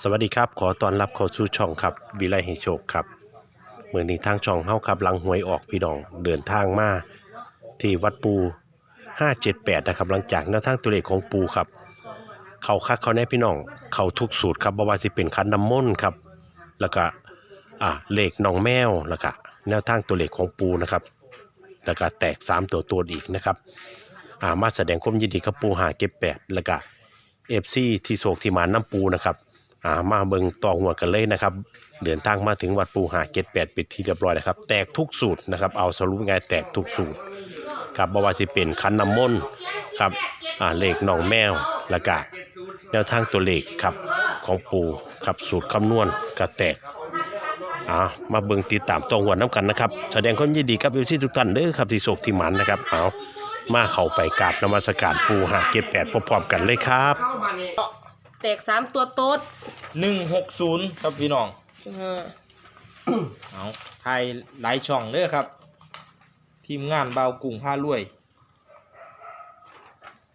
สวัสดีครับ ขอต้อนรับเข้าสู่ช่องครับวิไลให้โชคครับเมื่อนี้ทางช่องเฮาครับลังหวยออกพี่น้องเดินทางมาที่วัดปู 578นะครับหลังจากแนวทางตัวเลขของปูครับ เขาคักเขาแน่พี่น้อง เขาทุกสูตรครับบ่ว่าสิเป็นคันน้ำมนต์ครับ แล้วก็อ่าเลขน้องแมวแล้วก็แนวทางตัวเลขของปูนะครับแล้วก็แตก 3 ตัวตัวอีกนะครับอ่ามาแสดงความยินดีกับปูหาเก็บแปดแล้วก็เอฟซีที่โศกที่มาน้ำปูนะครับ อ่ามาเบิงต่อหัวกันเลยนะครับ เดินทางมาถึงวัดปูหาเก็บแปดปิดที่เรียบร้อยนะครับ แตกทุกสูตรนะครับ เอาสรุปง่ายแตกทุกสูตรครับบว่าสิเป็นคันน้ำมนต์ครับอ่าเลขน้องแมวล้วก็แนวทางตัวเลขครับของปูครับสูตรคำนวณก็แตกอ่ามาเบิงติดตามตรงหัวน้ำกันนะครับ แสดงความยินดีกับเอฟซีทุกท่านเด้อครับที่โศกที่หมันนะครับเอามาเข้าไปกราบนมัสการปูหาเก็บแปดพร้อมๆกันเลยครับ แตกสามตัวโต๊ดหนึ่งหกศูนย์ครับพี่น้องอ่าเอาไทยหลายช่องเด้อครับ ทีมงานเบากุ้งผ้ารวย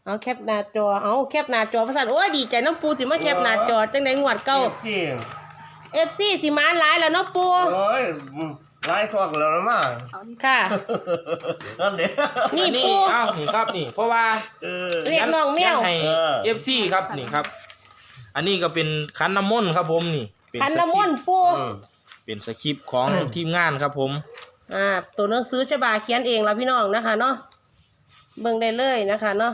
เอาแคปหน้าจอ เอาแคปหน้าจอพระสันโอ้ยดีใจน้องปูสิมาแคปหน้าจอจังไดงวดเก่าที่เอฟซีสิมาหลายแล้วเนาะปู โอ้ยไล่ทอกแล้วนะมาค่ะ นั่นเด้นี่นี่ปู อ้าวนี่ครับนี่ เพราะว่าเออ เรียกน้องแมว ให้เออ เอฟซีครับนี่ครับ อันนี้ก็เป็นคันน้ำมนต์ครับผมนี่เป็คันสน้ำมครินปต์ต์ปู อืมเป็นสคริปต์ของทีมงานครับผม อ่าตัวหนังสือฉบับเขียนเองแล้วพี่น้องนะคะเนาะเบิ่งได้เลยนะคะเนาะ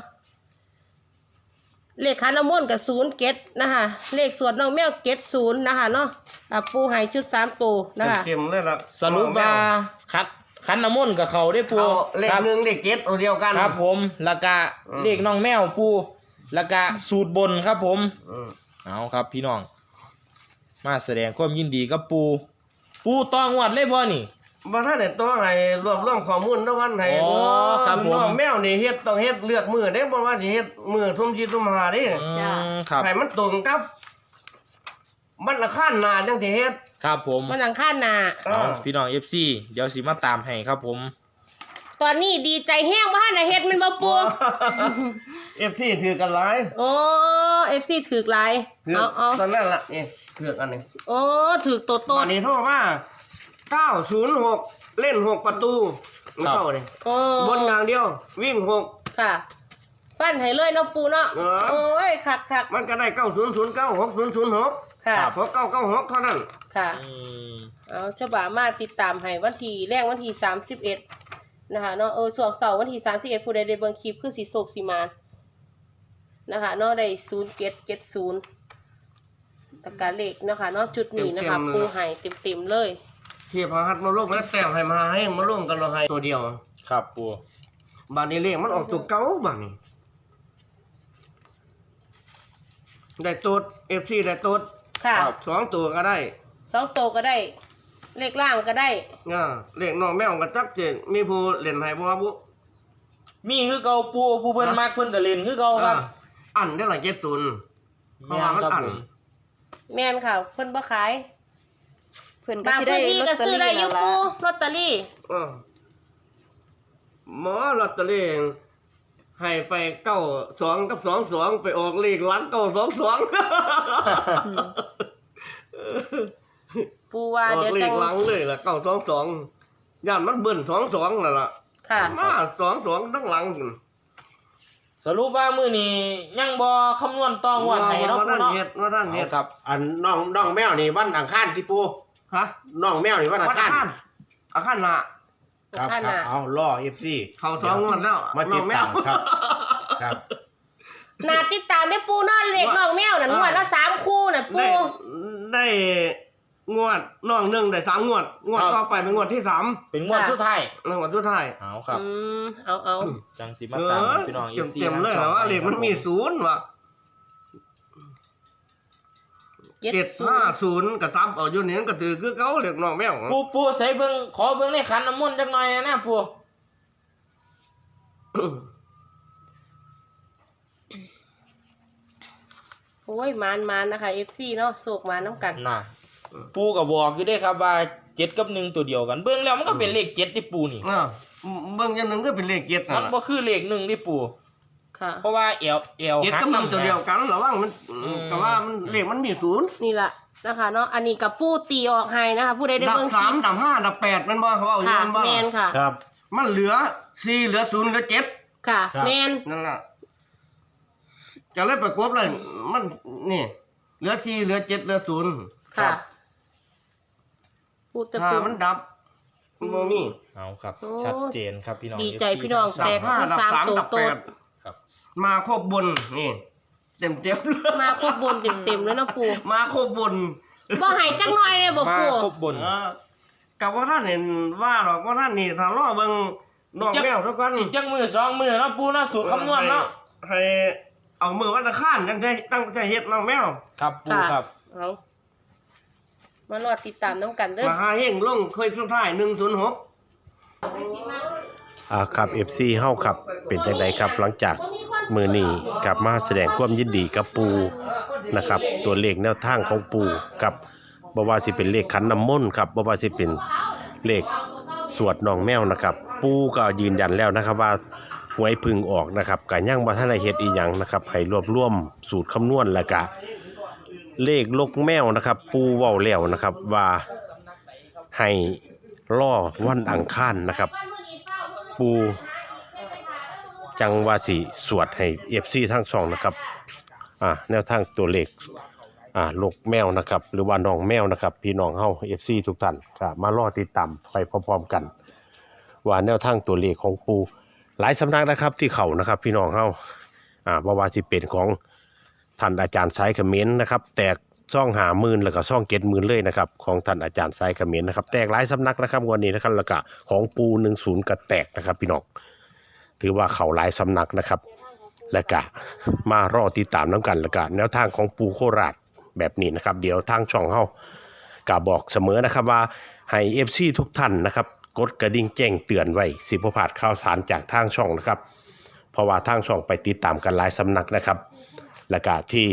เลขคันน้ำมนต์กับศูนย์เก็ดนะคะเลขสวดน้องแมวเก็ดศูนย์นะคะเนาะอ่าปูให้ชุดสามตัวนะคะเต็มๆเลยล่ะสรุปว่าคัดคันน้ำมนต์กับเขาได้ปูเอาเลขครับหนึ่งเลขเจ็ดตัวเดียวกัน ครับผมแล้วก็อืม เลขน้องแมวปูแล้วก็สูตรบนครับผม อืม เอาครับพี่น้อง มาแสดงความยินดีกับปู ปูตองวดเลยบ่นี่บ่ท่านได้ตัวให้รวบรวมข้อมูลแล้ววันให้อ๋อครับผม น้องแมวนี่เฮ็ดต้องเฮ็ดเลือกมือเด้บ่ว่าสิเฮ็ดมือทุ่มชิดทุ่มหาเด้อืจ้ะ มครับ ให้มันตรงกับมันละขั้นหน้าจังสิเฮ็ดครับผมมันหลังคาหนาเอาพี่น้อง FC เดี๋ยวสิมาตามให้ครับผม ตอนนี้ดีใจแห้งว่าหันน่ะเฮ็ดแมันบ่ปูเอฟซีถือกันหลาย โอ้ เอฟซีถือกหลายถือเอาเอาตอนนั้นล่ะนี่ถือกันนี่โอ้ถือกโตโตตอนนี้โทรมา906เล่น6ประตูมันเข้าเลยโอ้บนอย่างเดียว วิ่งค่ะฟันให้เลยเนาะปูเนาะเออ โอ้ยคักคัก6มันก็ได้9009 6006ค่ะครับ6996เท่านั้น ค่ะ อืม เอาฉบับมาติดตามให้วันที่แรกวันที่สามสิบเอ็ดนะคะเนาะเออช่วงเสาร์วันที่สามสิบเอ็ดผู้ใดได้เบิ่งคลิปคือสีโศกสีมาน นะคะเนาะได้ศูนย์เจ็ดเจ็ดศูนย์ตะการเลขนะคะเนาะชุดนี้นะคะ เต็มๆเลย ปูให้เต็มๆเลย เทียบพาหัดมาลงแล้วแต้มให้มาให้มาลงกันเราให้ตัวเดียว ครับปูบาดนี้เลขมันออกตัวเก่าบาดนี้ได้ตัว FC ได้ตัวค่ะสองตัวก็ได้สองโตวก็ได้ เลขล่างก็ได้อ่าเลขน้องแมวก็จักเจนมีผู้เล่นให้บ่ว่าบุ มีคือเก่าปูผู้เพิ่นมักเพิ่นก็เล่นคือเก่าครับอั นได้ละเจ็ดศูนย์เพราะว่ามันอั้นแม่นค่ะ เพิ่นบ่ขายเพื่อนก็บางสิได้พื้นที่ลอก็ตเตอซื้อได้รี่อยู่แล้วปูล่ะลอตเตอรี่อ่าหมอลอตเตอรี่ให้ไปเก้าสองกับสองสองไปออกเลขหลังเก้าสองสองปูว่าออกเดี๋ยวเลจัขงหลังเลยล่ะเก้าสองสองย่านมันเบิ่นสองสองนั่นล่ะค่ะ มาสองสองทั้งหลัง สรุปว่ามื้อนี้ยังบ่คำนวณตองวดให้เนาะว่าปูท่านเนาะเฮ็ดว่าท่านเฮ็ด เอาครับอันน้องน้องแมวนี่วันอังคารที่ปูฮะน้องแมวนี่วันอัวังดคารข้านอาคารน่ะครับอังคคารรับน่ะเอาล่อเอฟซีเขาสองงวดแล้วมาติดน้องแว ตามครับ ครับน่าติดตามได้ปูเนอนเล็กน้องแมวน่ะงวดละสามคู่น่ะปู ได้ได้ งวดน้องหนึ่งได้สามงวด งวดต่อไปเป็นงวดที่สามเป็นงวดสุดท้ายงวดสุดท้าย เอาครับ อืมเอาเอาจังสิเอมาตามอพี่น้องเต็ม FC เต็มๆเลยทางช่องว่าเลขมันมีศูนย์ว่ะเจ็ดเจ็ดศูนห้าย์ศูนย์กระซับเอาอยู่นี่ก็ถือคือเก่าเลขน้องแมวปูปูใส่เบิ่งขอเบิ่งในขันน้ำมนต์จักหน่อยนะปูโอ้ยมานมานนะคะเอฟซีเนาะโศกมาน้ำกันน่ะ ปูก็บอกอยู่ได้ครับว่าเจ็ดกับหนึ่งตัวเดียวกัน เบิ่งแล้วมันก็เป็นเลขเจ็ดที่ปูนี่อ่าเบิ่งอยันหนึ่งก็เป็นเลขเจ็ดมันั่นนล่ะบ่คือเลขหนึ่งที่ปูค่ะ เพราะว่าเอวเอวเจ็ดหักกับหนึ่งตัวเดียวกันระวังมันอืมแต่ว่ามันเลขมันมีศูนย์นี่แหละนะคะเนาะอันนี้กับผู้ตีออกให้นะคะผู้ใดได้ดับเบิ่งคสาลิมปดับห้าดับแปดมันบ่เขาเอาอยู่ค่ะมันบ่แมนค่ะครับ มันเหลือสี่เหลือศูนย์เหลือเจ็ดค่ะครับแมนนั่นแหละจะเล่นประกบเลยมันนี่ เหลือสี่เหลือเจ็ดเหลือศูนย์ค่ะ พูดแต่ถ้าพูดมันดับมันบ่มีเอาครับ โอ้ ชัดเจนครับพี่น้อง ดีใจ FC พี่น้องทั้แตสกมทั้งสามตัวโตดครับ มาครบบนนี่ เต็มเต็มๆเลยมาครบบนเต็มๆเลยนะปูมาครบบนบ่ให้จักหน่อยเลยบ่มาปู ครบบน เออกับว่าท่านเห็นว่าหรอกว่าท่านนี่ถ้าล่อเบิ่งน้องจักแมวทุกคนอีกจังมือสองมือเนาะปูเนาะสูตรคำนวณเนาะให้เอามือวัดตะข้านจังใจตั้งใจเฮ็ดน้องแมว ครับปูค่ะ ครับ เอา มารอติดตามน้ำกันเด้อ มาหาเฮงลงเคยสุดท้าย106อ่าครับ FC เฮาครับเป็นจังไดครับหลังจากมือนี้กลับมาแสดงความยินดีกับปูนะครับ ตัวเลขแนวทางของปูกับบ่ว่าสิเป็นเลขขันน้ำมนต์ครับบ่ว่าสิเป็นเลขสวดน้องแมวนะครับ ปูก็ยืนยันแล้วนะครับว่าหวยพึงออกนะครับก็ยังบ่ทันได้เฮ็ดอีหยังนะครับให้รวบรวมสูตรคำนวณแล้วก็ เลขลกแมวนะครับ ปูเว้าแล้วนะครับว่าให้ล่อวันอังคารนะครับ ปูจังวาสิสวดให้เอฟซีทั้งสองนะครับอ่าแนวทางตัวเลขอ่าลูกแมวนะครับ หรือว่าน้องแมวนะครับ พี่น้องเฮาเอฟซีทุกท่านก็มารอติดตามไปพร้อมๆกัน ว่าแนวทางตัวเลขของปูหลายสำนักนะครับที่เขานะครับ พี่น้องเฮาอ่าบ่ว่าสิเป็นของ ท่านอาจารย์สายเขมรนะครับ แตกซ่องหาหมื่นแล้วก็ซ่องเก็ดหมื่นเลยนะครับของท่านอาจารย์สายเขมรนะครับ แตกหลายสำนักนะครับวันนี้นะครับแล้วก็ของปูหนึ่งศูนย์ก็แตกนะครับพี่น้องถือว่าเขาหลายสำนักนะครับ และกะมารอติดตามน้ำกันและกะแนวทางของปูโคราชแบบนี้นะครับ เดี๋ยวทางช่องเฮากะบอกเสมอนะครับว่าให้เอฟซีทุกท่านนะครับกดกระดิ่งแจ้งเตือนไว้สิบพลาดข่าวสารจากทางช่องนะครับ เพราะว่าทางช่องไปติดตามกันหลายสำนักนะครับ และกะที่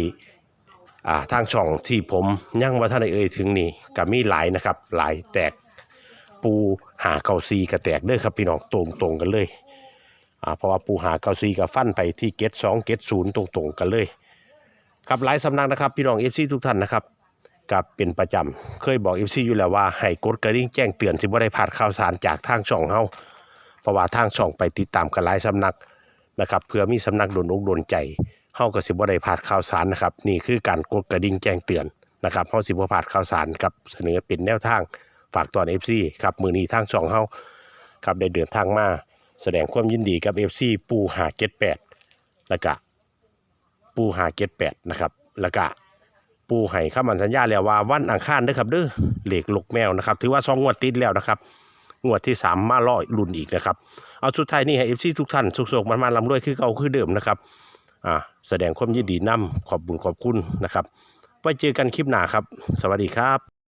ทางช่องที่ผมยังว่าท่านได้เอ่ยถึงนี่ก็มีหลายนะครับ หลายแตกปูหาเกาซีกระแตกเด้อครับพี่น้องตรงตรงๆกันเลยเพราะว่าปูหาเกาซีกับฟันไปที่เกตสองเกตศูนย์ตรงๆกันเลย ครับหลายสำนักนะครับ พี่น้องเอฟซีทุกท่านนะครับกับเป็นประจำเคยบอกเอฟซีอยู่แล้วว่าให้กดกระดิ่งแจ้งเตือนสิบ่ได้พลาดข่าวสารจากทางช่องเฮาเพราะว่าทางช่องไปติดตามกันหลายสำนักนะครับเพื่อมีสำนักโดนอกโดนใจ เฮาก็สิบ่ได้พลาดข่าวสารนะครับ นี่คือการกดกระดิ่งแจ้งเตือนนะครับเฮาสิบ่พลาดข่าวสารครับเสนอเป็นแนวทางฝากตอน FC ครับมือนี้ทางช่องเฮาครับได้เดินทางมาแสดงความยินดีกับ FC ปูหาเจ็ดแปดแล้วก็ปูหาเจ็ดแปดนะครับแล้วก็ปูให้คำมันสัญญาแล้วว่าวันอังคารเด้อครับเด้อเหล็กลกแมวนะครับ ถือว่าสองงวดติดแล้วนะครับงวดที่สามมาล่อลุ่นอีกนะครับ เอาสุดท้ายนี่ให้ FC ทุกท่านสุขๆมันมาลำรวยคือเก่าคือเดิมนะครับ อ่าแสดงความยินดีนํขอบบุญขอบคุณนะครับไว้เจอกันคลิปหน้าครับ สวัสดีครับ